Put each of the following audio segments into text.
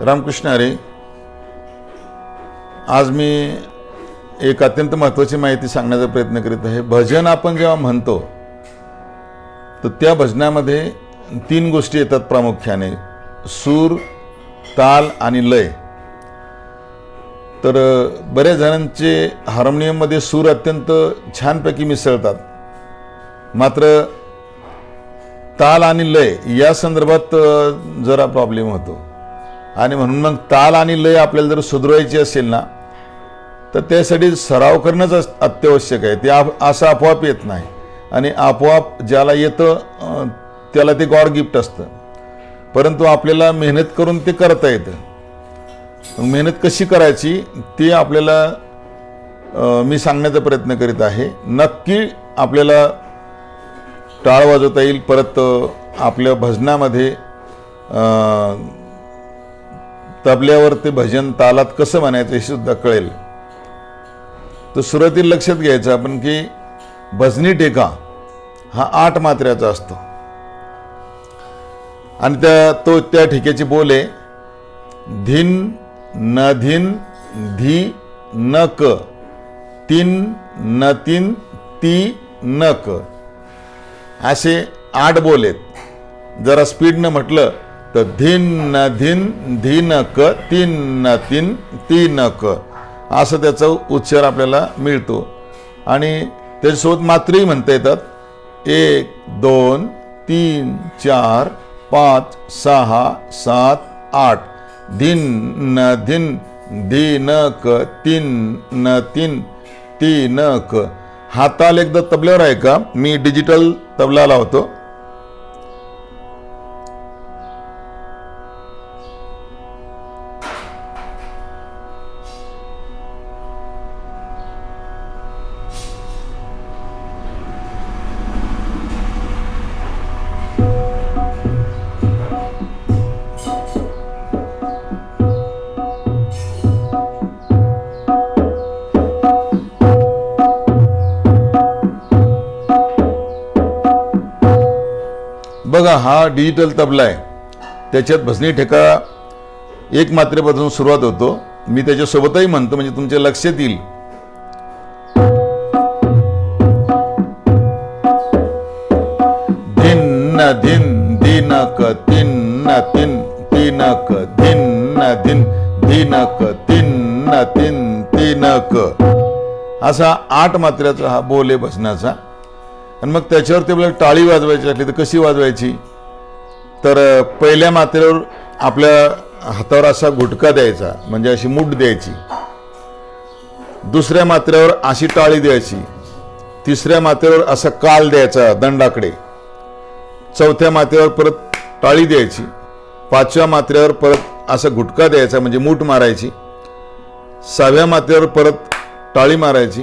रामकृष्ण अरे आज मी एक अत्यंत महत्त्वाची माहिती सांगण्याचा प्रयत्न करीत आहे. भजन आपण जेव्हा म्हणतो तर त्या भजनामध्ये तीन गोष्टी येतात प्रामुख्याने. सूर ताल आणि लय. तर बऱ्याच जणांचे हार्मोनियममध्ये सूर अत्यंत छानपैकी मिसळतात. मात्र ताल आणि लय या संदर्भात जरा प्रॉब्लेम होतो. आणि म्हणून मग ताल आणि लय आपल्याला जर सुधरवायची असेल ना तर त्यासाठी सराव करणंच अत्यावश्यक आहे. ते आप- असं आपोआप येत नाही. आणि आपोआप ज्याला येतं त्याला ते गॉड गिफ्ट असतं. परंतु आपल्याला मेहनत करून ते करता येतं. मेहनत कशी करायची ते आपल्याला मी सांगण्याचा प्रयत्न करीत आहे. नक्की आपल्याला टाळ वाजवता येईल. परत आपल्या भजनामध्ये तबल्यावर ते भजन तालात कसं म्हणायचं हे सुद्धा कळेल. तर सुरुवातीला लक्षात घ्यायचं आपण की भजनी टेका हा आठ मात्र्याचा असतो. आणि त्या तो त्या ठेक्याची बोले धिन न धिन धी न क तीन न तीन ती न क. असे आठ बोल आहेत. जरा स्पीडनं म्हटलं तर धिन न धिन धिन क तीन न तीन ती न क. असं त्याचा उच्चार आपल्याला मिळतो. आणि त्याच्यासोबत मात्रही म्हणता येतात. एक दोन तीन चार पाच सहा सात आठ. धिन न धिन धी न क तीन न तीन ती न क. हाताल एकदा तबल्यावर आहे का? मी डिजिटल तबला लावतो. बघा हा डिजिटल तबला आहे. त्याच्यात भजनी ठेका एक मात्रेपासून सुरुवात होतो. मी त्याच्यासोबतही म्हणतो म्हणजे तुमच्या लक्षात येईल. धिन धिन दिनक तिन्न तिन तिनक तीन तीन धिन दिनक धिन तिन तिनक. तीन तीन तीन असा आठ मात्र्याचा हा बोल आहे भजनाचा आणि मग त्याच्यावर ते आपल्याला टाळी वाजवायची असली तर कशी वाजवायची? तर पहिल्या मात्रेवर आपल्या हातावर असा घुटका द्यायचा म्हणजे अशी मूठ द्यायची. दुसऱ्या मात्रेवर अशी टाळी द्यायची. तिसऱ्या मात्रेवर असा काल द्यायचा दंडाकडे. चौथ्या मात्रेवर परत टाळी द्यायची. पाचव्या मात्रेवर परत असा घुटका द्यायचा म्हणजे मूठ मारायची. सहाव्या मात्रेवर परत टाळी मारायची.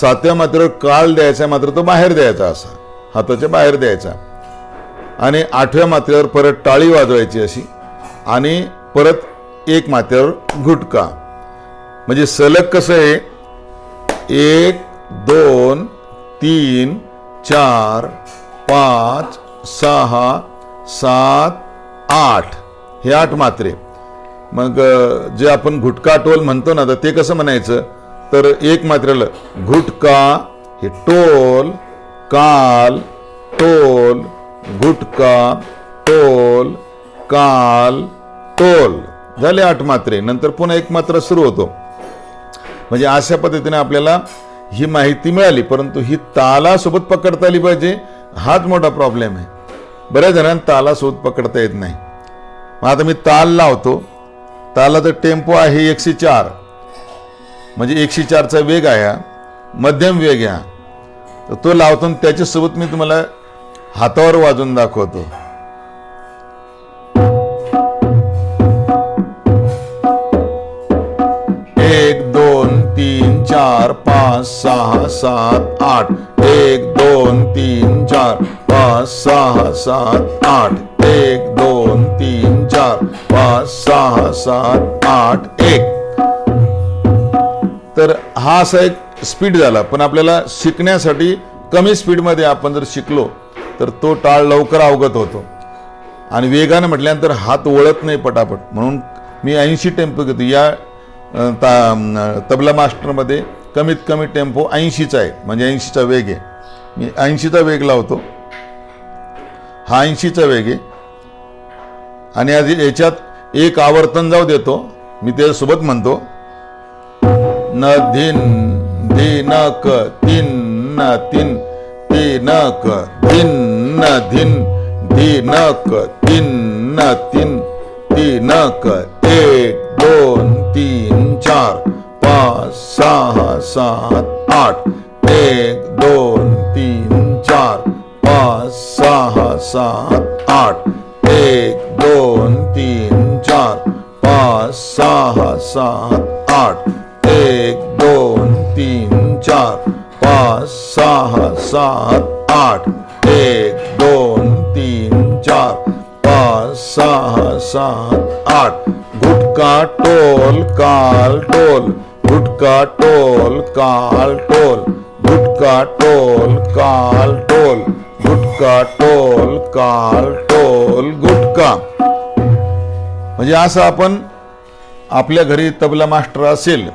सातव्या मात्रेवर काल द्यायचा मात्र तो बाहेर द्यायचा असा. हाताच्या बाहेर द्यायचा. आणि आठव्या मात्रेवर परत टाळी वाजवायची अशी. आणि परत एक मात्रेवर घुटका. म्हणजे सलग कसं आहे? एक दोन तीन चार पाच सहा सात आठ. हे आठ मात्रे. मग जे आपण घुटका टोल म्हणतो ना तर ते कसं म्हणायचं? तर एक मात्रेला घुटका हे टोल. काल. टोल. घुटका टोल. काल. टोल. झाले आठ मात्रे. नंतर पुन्हा एक मात्रा सुरू होतो. म्हणजे अशा पद्धतीने आपल्याला ही माहिती मिळाली परंतु ही तालासोबत पकडता आली पाहिजे. हाच मोठा प्रॉब्लेम आहे. बऱ्याच जणांना तालासोबत पकडता येत नाही. मग आता मी ताल लावतो. तालाचा टेम्पो आहे एकशे चार. म्हणजे एकशे चारचा वेग आहे हा. मध्यम वेग आहे तर तो लावतो आणि त्याच्यासोबत मी तुम्हाला हातावर वाजून दाखवतो. एक दोन तीन चार पाच सहा सात आठ. एक दोन तीन चार पाच सहा सात आठ. एक दोन तीन चार पाच सहा सात आठ. एक. तर हा असा एक स्पीड झाला. पण आपल्याला शिकण्यासाठी कमी स्पीडमध्ये आपण जर शिकलो तर तो टाळ लवकर अवगत होतो. आणि वेगानं म्हटल्यानंतर हात वळत नाही पटापट. म्हणून मी ऐंशी टेम्पो घेतो. या ता तबला मास्टरमध्ये कमीत कमी टेम्पो ऐंशीचा आहे. म्हणजे ऐंशीचा वेग आहे. मी ऐंशीचा वेग लावतो. हा ऐंशीचा वेग आहे. आणि आधी याच्यात एक आवर्तन जाऊ देतो. मी त्याच्यासोबत म्हणतो. न धिन धी तिन्न तिन तीन न धिन न तिन्न तिन तिनक तीन एक दोन तीन चार पाच सहा सात आठ एक दोन तीन चार पाच सहा सात आठ एक दोन तीन चार पाच सहा सात आठ एक दोन तीन चार पाच सहा सात आठ. एक दोन तीन चार पाच सहा सात आठ. गुटका टोल काल टोल. गुटका टोल काल टोल. गुटका टोल काल टोल. गुटका टोल काल टोल गुटका म्हणजे असं आपण आपल्या घरी तबला मास्टर असेल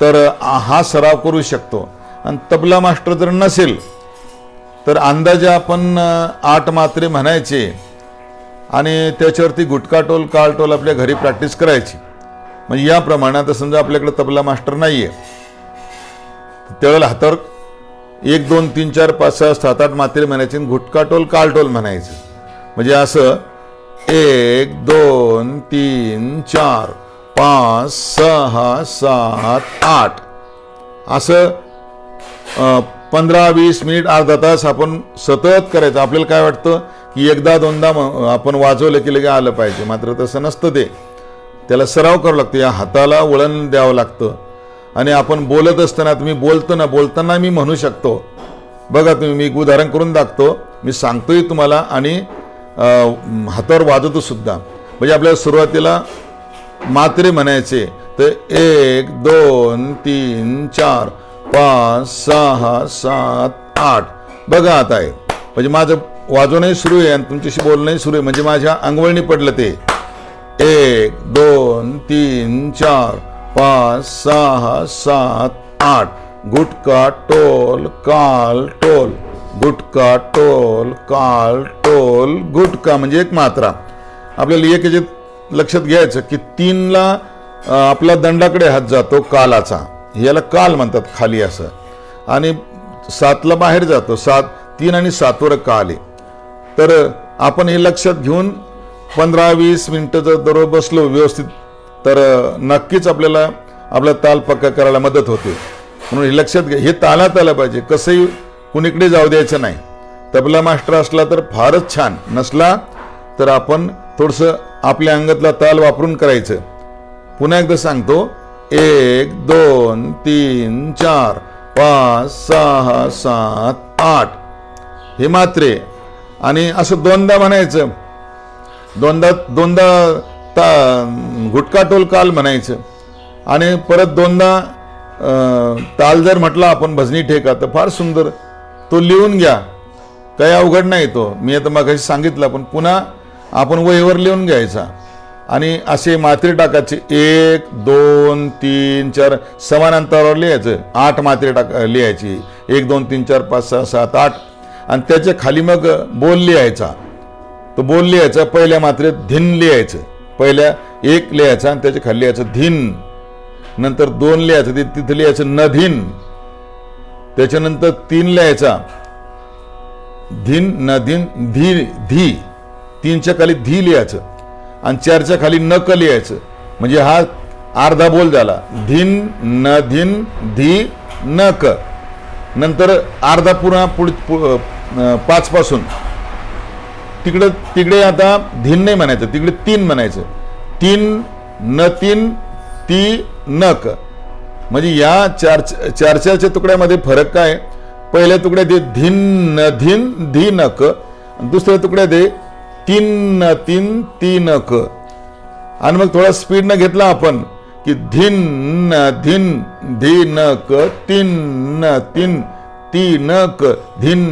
तर हा सराव करू शकतो. आणि तबला मास्टर जर नसेल तर अंदाजे आपण आठ मात्रे म्हणायचे. आणि त्याच्यावरती गुटका टोल काळ टोल आपल्या घरी प्रॅक्टिस करायची. म्हणजे या प्रमाणात समजा आपल्याकडे तबला मास्टर नाही आहे त्यावेळेला हातावर एक दोन तीन चार पाच सहा सात आठ मात्रे म्हणायचे आणि गुटका टोल काळ टोल म्हणायचं. म्हणजे असं एक दोन तीन चार. पाच सहा सात आठ. असं पंधरा वीस मिनिट अर्धा तास आपण सतत करायचं. आपल्याला काय वाटतं? की एकदा दोनदा आपण वाजवलं की लगे आलं पाहिजे. मात्र तसं नसतं ते. त्याला सराव करावं लागतं. या हाताला वळण द्यावं लागतं. आणि आपण बोलत असताना तुम्ही बोलतो ना बोलताना मी म्हणू शकतो. बघा तुम्ही मी एक उदाहरण करून दाखतो. मी सांगतोय तुम्हाला आणि हातावर वाजवतो सुद्धा. म्हणजे आपल्याला सुरुवातीला मात्रे म्हणायचे. तर एक दोन तीन चार पाच सहा सात आठ. बघा आता आहे म्हणजे माझं वाजवणंही सुरू आहे आणि तुमच्याशी बोलणंही सुरू आहे. म्हणजे माझ्या अंगवळणी पडलं ते. एक दोन तीन चार पाच सहा सात आठ. गुटका टोल काल टोल. गुटका टोल काल टोल. गुटका म्हणजे एक मात्रा. आपल्याला एक याच्यात लक्षात घ्यायचं की तीनला आपल्या आपला दंडाकडे हात जातो कालाचा. याला काल म्हणतात खाली असं. आणि सातला बाहेर जातो. सात तीन आणि सातवर काल आहे. तर आपण हे लक्षात घेऊन पंधरा वीस मिनटं जर दररोज बसलो व्यवस्थित तर नक्कीच आपल्याला आपला ताल पक्का करायला मदत होते. म्हणून हे लक्षात घ्या हे तालात आलं पाहिजे. कसंही कुणीकडे जाऊ द्यायचं नाही. तबला मास्टर असला तर फारच छान. नसला तर आपण थोडंसं आपल्या अंगातला ताल वापरून करायचं. पुन्हा एकदा सांगतो. एक दोन तीन चार पाच सहा सात आठ. हे मात्रे. आणि असं दोनदा म्हणायचं. दोनदा दोनदा ता गुटका टोल काल म्हणायचं. आणि परत दोनदा ताल जर म्हटला आपण भजनी ठेका तर फार सुंदर. तो लिहून घ्या. काही अवघड नाही तो. मी आता मग सांगितलं पण पुन्हा आपण वहीवर लिहून घ्यायचा. आणि असे मात्रे टाकायचे. एक दोन तीन चार समान अंतरावर लिहायचं. आठ मात्रे टाक लिहायची. एक दोन तीन चार पाच सहा सात आठ. आणि त्याच्याखाली मग बोल लिहायचा. तो बोल लिहायचा पहिल्या मात्रेत धिन लिहायचं. पहिल्या एक लिहायचा आणि त्याच्याखाली लिहायचं धिन. नंतर दोन लिहायचं ते तिथं लिहायचं नधिन. त्याच्यानंतर तीन लिहायचा. धिन नधिन धी धी. तीनच्या खाली धी लिहायचं आणि चारच्या खाली नक लिहायचं. म्हणजे हा अर्धा बोल झाला. धिन न धिन धी नक. नंतर अर्धा पुन्हा पुढ पाच पासून तिकडे तिकडे आता धिन नाही म्हणायचं. तिकडे तीन म्हणायचं. तीन न तीन ती नक. म्हणजे या चार चार चारच्या तुकड्यामध्ये फरक काय? पहिल्या तुकड्यात दे धिन न धिन धी नक. दुसऱ्या तुकड्यात दे तीन न तीन ती आणि मग थोडा स्पीडनं घेतला आपण की धिन न धिन धी नक तीन न तीन ती नक धिन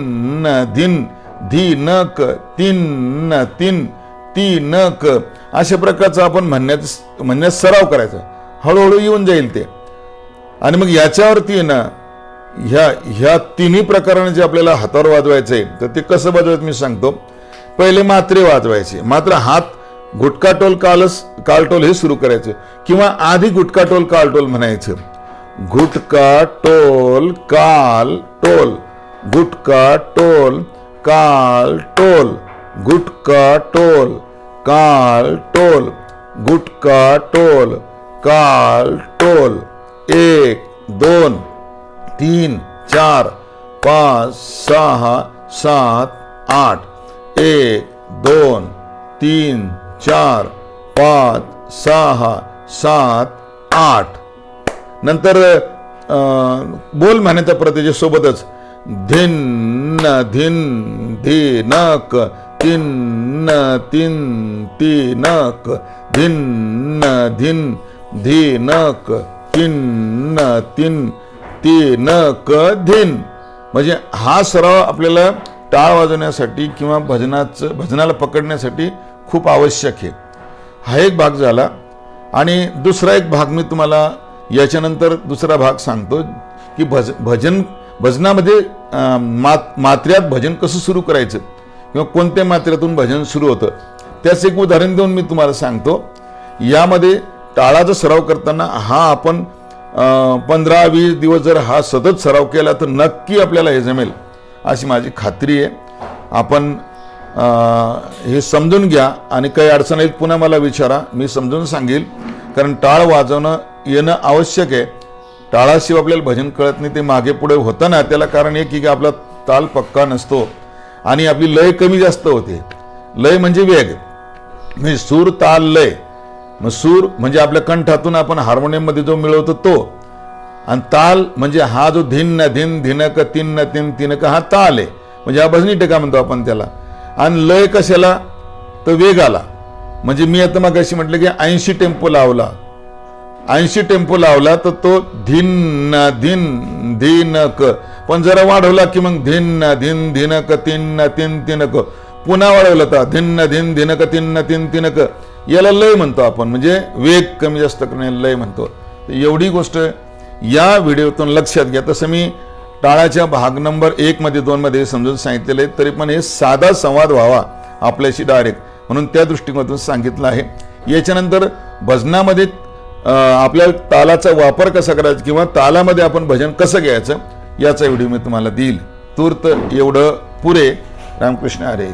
न धिन धी नक तीन न तीन ती न क. अशा प्रकारचा आपण म्हणण्यात म्हणण्यास सराव करायचा. हळूहळू येऊन जाईल ते. आणि मग याच्यावरती ना ह्या ह्या तिन्ही प्रकाराने जे आपल्याला हातावर वाजवायचं आहे तर ते कसं वाजवायचं मी सांगतो. पहिले मात्रे वाजवायचे. मात्र हात गुटकाटोल कालस कालटोल हे सुरू करायचे. किंवा आधी गुटकाटोल कालटोल म्हणायचं. गुटका टोल काल टोल गुटका टोल काल टोल गुटका टोल काल टोल गुटका टोल काल टोल एक दोन तीन चार पाच सहा सात आठ. एक दोन तीन चार पाच सहा सात आठ. नंतर बोल म्हणण्याच्या प्रत्येच्या सोबतच धिन धिन धिनक तिन तीन तीनक धिन धिन धिनक तिन तीन तिनक धिन. म्हणजे हा सराव आपल्याला टाळ वाजवण्यासाठी किंवा भजनाचं भजनाला पकडण्यासाठी खूप आवश्यक आहे. हा एक भाग झाला. आणि दुसरा एक भाग मी तुम्हाला याच्यानंतर दुसरा भाग सांगतो की भज भजन भजनामध्ये मात मात्र्यात भजन कसं सुरू करायचं किंवा कोणत्या मात्र्यातून भजन सुरू होतं त्याच एक उदाहरण देऊन मी तुम्हाला सांगतो. यामध्ये टाळाचा सराव करताना हा आपण पंधरा वीस दिवस जर हा सतत सराव केला तर नक्की आपल्याला हे जमेल. अशी माझी खात्री आहे. आपण हे समजून घ्या आणि काही अडचण येईल पुन्हा मला विचारा. मी समजून सांगेल. कारण टाळ वाजवणं येणं आवश्यक आहे. टाळाशिवाय आपल्याला भजन कळत नाही ते मागे पुढे होतं ना. त्याला कारण एक की आपला ताल पक्का नसतो. आणि आपली लय कमी जास्त होते. लय म्हणजे वेग. म्हणजे सूर ताल लय. मग सूर म्हणजे आपल्या कंठातून आपण हार्मोनियममध्ये जो मिळवतो तो. आणि ताल म्हणजे हा जो धिन धिन धिनक तिन्न तिन तीन तिनक हा ताल आहे. म्हणजे हा भजनी टेका म्हणतो आपण त्याला. आणि लय कशाला? तर वेगाला. म्हणजे मी आता मग अशी म्हटलं की ऐंशी टेम्पो लावला. ऐंशी टेम्पो लावला तर तो धिन धिन धिनक. पण जरा वाढवला की मग धिन धिन धिनक तिन्न तिन तीन तिनक. पुन्हा वाढवलं तर धिन धिन धिनक तिन्न तिन तीन तिनक. याला लय म्हणतो आपण. म्हणजे वेग कमी जास्त करणे लय म्हणतो. एवढी गोष्ट या व्हिडिओतून लक्षात घ्या. तसं मी टाळाच्या भाग नंबर एक मध्ये दोन मध्ये समजून सांगितलेलं आहे. तरी पण हे साधा संवाद व्हावा आपल्याशी डायरेक्ट म्हणून त्या दृष्टिकोनातून सांगितलं आहे. याच्यानंतर भजनामध्ये आपल्याला आपल्या तालाचा वापर कसा करायचा किंवा तालामध्ये आपण भजन कसं घ्यायचं याचा व्हिडिओ मी तुम्हाला देईल. तूर्त एवढं पुरे. रामकृष्ण अरे